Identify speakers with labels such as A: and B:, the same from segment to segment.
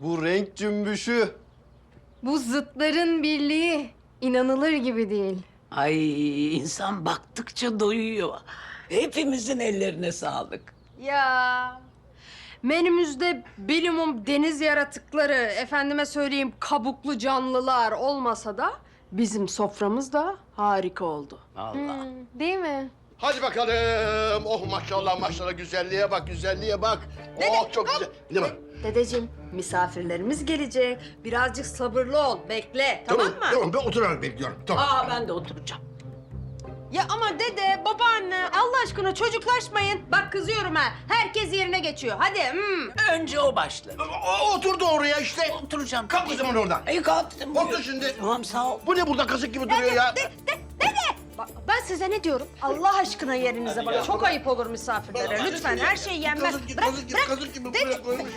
A: Bu renk cümbüşü.
B: Bu zıtların birliği inanılır gibi değil.
C: Ay insan baktıkça doyuyor. Hepimizin ellerine sağlık.
B: Ya menümüzde bilimum deniz yaratıkları, efendime söyleyeyim kabuklu canlılar olmasa da bizim soframız da harika oldu.
C: Allah.
B: Değil mi?
D: Hadi bakalım. Oh maşallah maşallah güzelliğe bak güzelliğe bak. Oh çok güzel. Ne var?
B: Dedeciğim misafirlerimiz gelecek. Birazcık sabırlı ol, bekle tamam, mı?
D: Tamam ben oturarak bekliyorum. Tamam.
C: Aa ben de oturacağım.
B: Ya ama dede, babaanne Allah aşkına çocuklaşmayın. Bak kızıyorum ha. Herkes yerine geçiyor. Hadi. hmm.
C: Önce o başladı.
D: O, oturdu oraya işte.
C: Oturacağım.
D: Kalk o zaman oradan.
C: Ay kalktım.
D: Otur şimdi.
C: Tamam sağ ol.
D: Bu ne burada kasık gibi duruyor ya?
B: Bak, ben size ne diyorum? Allah aşkına yerinize bakın. Çok ayıp olur misafirlere. Lütfen her şey yenmez.
D: Kazık gibi,
B: Bırak,
D: kazık gibi,
B: bırak.
D: kazık gibi buraya koymuşsun.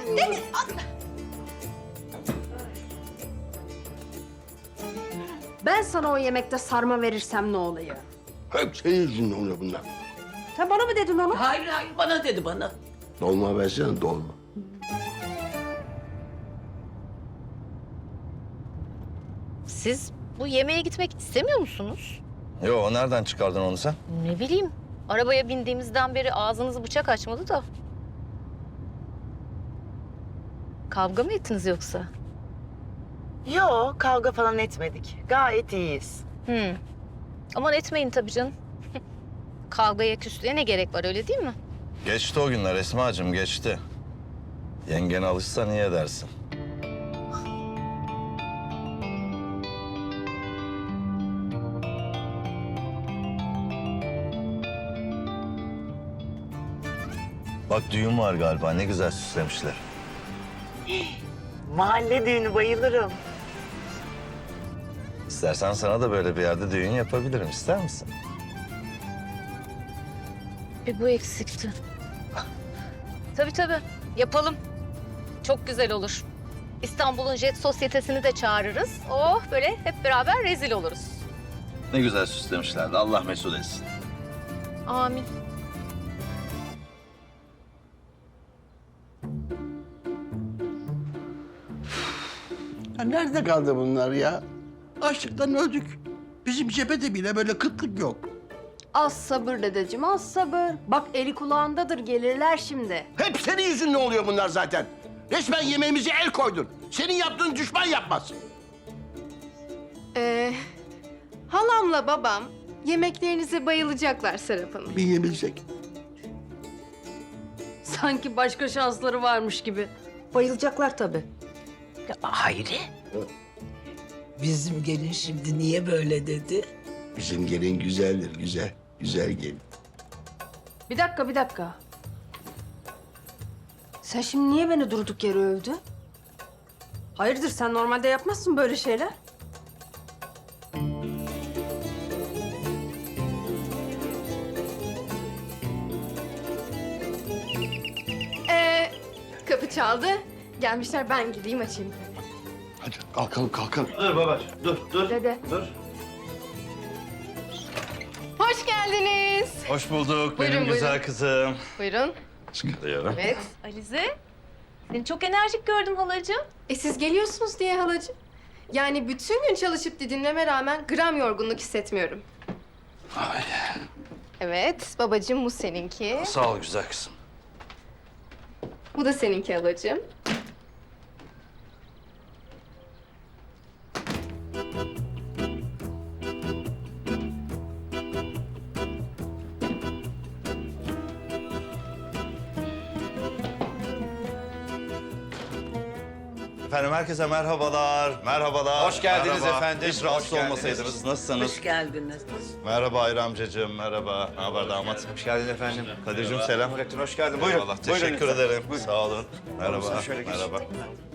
B: Ben sana o yemekte sarma verirsem ne oluyor?
D: Hep senin yüzünden oluyor bunlar.
B: Sen bana mı dedin onu?
C: Hayır hayır bana dedi bana.
D: Dolma versene dolma.
E: Siz bu yemeğe gitmek istemiyor musunuz?
F: Yo nereden çıkardın onu sen?
E: Ne bileyim. Arabaya bindiğimizden beri ağzınızı bıçak açmadı da. Kavga mı ettiniz yoksa?
G: Yo, kavga falan etmedik. Gayet iyiyiz.
E: Hı. Aman etmeyin tabii canım. Kavgaya küslüğe ne gerek var öyle değil mi?
F: Geçti o günler Esma'cığım geçti. Yengen alışsa niye edersin? Bak düğün var galiba ne güzel süslemişler.
G: Mahalle düğünü bayılırım.
F: İstersen sana da böyle bir yerde düğün yapabilirim ister misin?
E: Bir bu eksikti. tabii tabii. Yapalım. Çok güzel olur. İstanbul'un jet sosyetesini de çağırırız. Oh böyle hep beraber rezil oluruz.
F: Ne güzel süslemişlerdi Allah mesut etsin.
E: Amin.
D: Ya nerede kaldı bunlar ya? Açlıktan öldük. Bizim cephede bile böyle kıtlık yok.
B: Az sabır dedeciğim, az sabır. Bak eli kulağındadır, gelirler şimdi.
D: Hep senin yüzünden oluyor bunlar zaten. Resmen yemeğimize el koydun. Senin yaptığın düşman yapmaz.
B: Ee, halamla babam yemeklerinize bayılacaklar Serap Hanım.
D: Bir yiyebilsek.
B: Sanki başka şansları varmış gibi. Bayılacaklar tabii.
C: Ya, Hayri. Bizim gelin şimdi niye böyle dedi?
D: Bizim gelin güzeldir, güzel. Güzel gelin.
B: Bir dakika, bir dakika. Sen şimdi niye beni durduk yere övdün? Hayırdır sen normalde yapmazsın böyle şeyler. Ee, kapı çaldı. Gelmişler ben gideyim açayım.
D: Hadi kalkalım, kalkalım.
A: Dur babacığım dur dur.
B: Dede.
A: Dur.
B: Hoş geldiniz.
F: Hoş bulduk
B: Buyurun,
F: benim güzel
B: buyurun.
F: kızım.
B: Buyurun.
F: Çıkarıyorum.
B: Evet.
E: Alize, seni çok enerjik gördüm halacığım.
B: E siz geliyorsunuz diye halacığım. Yani bütün gün çalışıp didinleme rağmen gram yorgunluk hissetmiyorum. Evet, babacığım bu seninki.
F: Sağ ol güzel kızım.
B: Bu da seninki halacığım.
F: Efendim herkese merhabalar, merhabalar.
H: Hoş geldiniz
F: Merhaba.
H: efendim,
F: Hiç
H: hoş
F: rahatsız
H: geldiniz.
F: olmasaydınız. Nasılsınız?
C: Hoş geldiniz.
F: Merhaba Ayra amcacığım, merhaba. Ne haber damat?
H: Hoş geldin efendim.
F: Kadir'cim selam.
H: Nurettin hoş geldin. Buyurun.
F: Eyvallah,
H: Buyurun
F: teşekkür
H: lütfen.
F: ederim.
H: Buyurun.
F: Sağ olun. Merhaba,
H: şöyle
F: merhaba.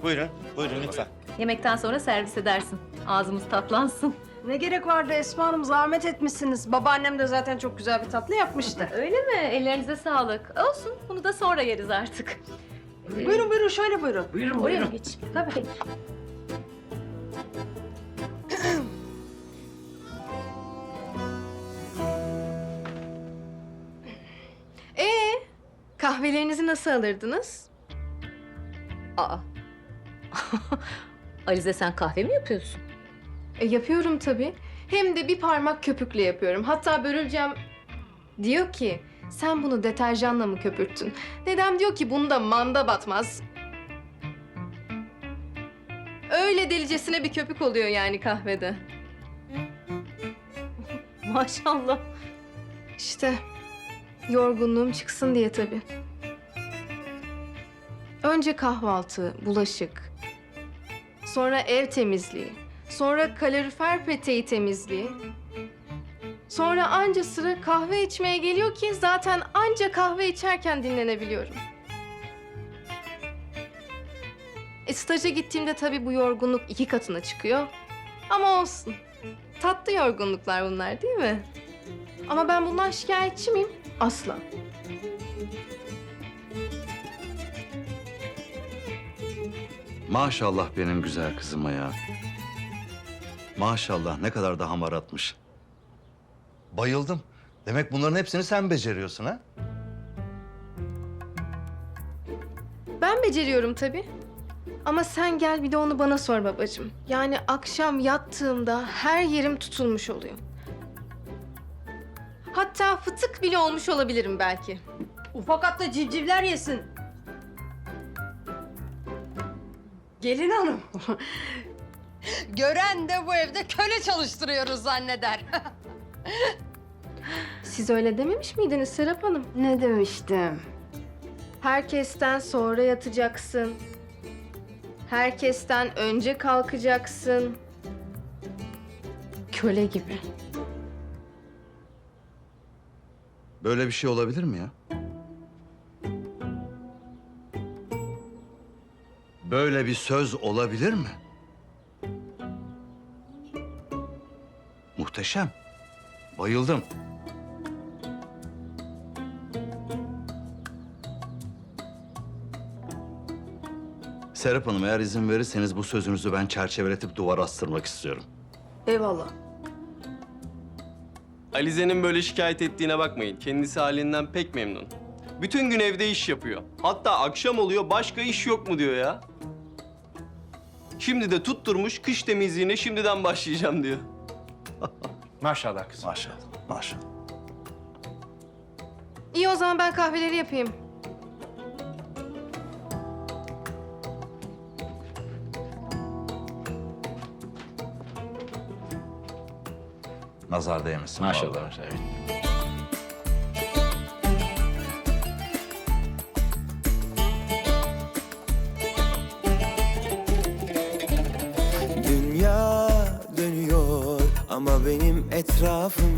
H: Buyurun. Buyurun lütfen.
E: Yemekten sonra servis edersin. Ağzımız tatlansın.
B: Ne gerek vardı Esma Hanım, zahmet etmişsiniz. Babaannem de zaten çok güzel bir tatlı yapmıştı.
E: Öyle mi? Ellerinize sağlık. Olsun, bunu da sonra yeriz artık.
B: Buyurun buyurun, şöyle buyurun.
C: Buyurun
E: Oraya
C: buyurun.
E: geç?
B: Tabii. Ee, kahvelerinizi nasıl alırdınız? Aa.
E: Alize sen kahve mi yapıyorsun?
I: E, yapıyorum tabii. Hem de bir parmak köpükle yapıyorum. Hatta börülcem diyor ki sen bunu deterjanla mı köpürttün? Dedem diyor ki bunda manda batmaz. Öyle delicesine bir köpük oluyor yani kahvede.
E: Maşallah.
I: İşte yorgunluğum çıksın diye tabii. Önce kahvaltı, bulaşık. Sonra ev temizliği. Sonra kalorifer peteği temizliği. Sonra anca sıra kahve içmeye geliyor ki zaten anca kahve içerken dinlenebiliyorum. E staja gittiğimde tabii bu yorgunluk iki katına çıkıyor. Ama olsun. Tatlı yorgunluklar bunlar değil mi? Ama ben bundan şikayetçi miyim? Asla.
F: Maşallah benim güzel kızıma ya. Maşallah ne kadar da hamaratmış. Bayıldım. Demek bunların hepsini sen beceriyorsun ha?
I: Ben beceriyorum tabii. Ama sen gel bir de onu bana sor babacığım. Yani akşam yattığımda her yerim tutulmuş oluyor. Hatta fıtık bile olmuş olabilirim belki.
B: Ufak atla civcivler yesin. Gelin hanım. Gören de bu evde köle çalıştırıyoruz zanneder.
I: Siz öyle dememiş miydiniz Serap Hanım?
B: ne demiştim?
I: Herkesten sonra yatacaksın. Herkesten önce kalkacaksın. Köle gibi.
F: Böyle bir şey olabilir mi ya? Böyle bir söz olabilir mi? Muhteşem. Bayıldım. Serap Hanım eğer izin verirseniz bu sözünüzü ben çerçeveletip duvara astırmak istiyorum.
I: Eyvallah.
J: Alize'nin böyle şikayet ettiğine bakmayın. Kendisi halinden pek memnun. Bütün gün evde iş yapıyor. Hatta akşam oluyor başka iş yok mu diyor ya. Şimdi de tutturmuş kış temizliğine şimdiden başlayacağım diyor.
H: Maşallah kızım.
F: Maşallah, maşallah.
I: İyi o zaman ben kahveleri yapayım.
F: Nazar değmesin.
H: Maşallah.
F: vallahi.
H: maşallah.
K: Benim etrafım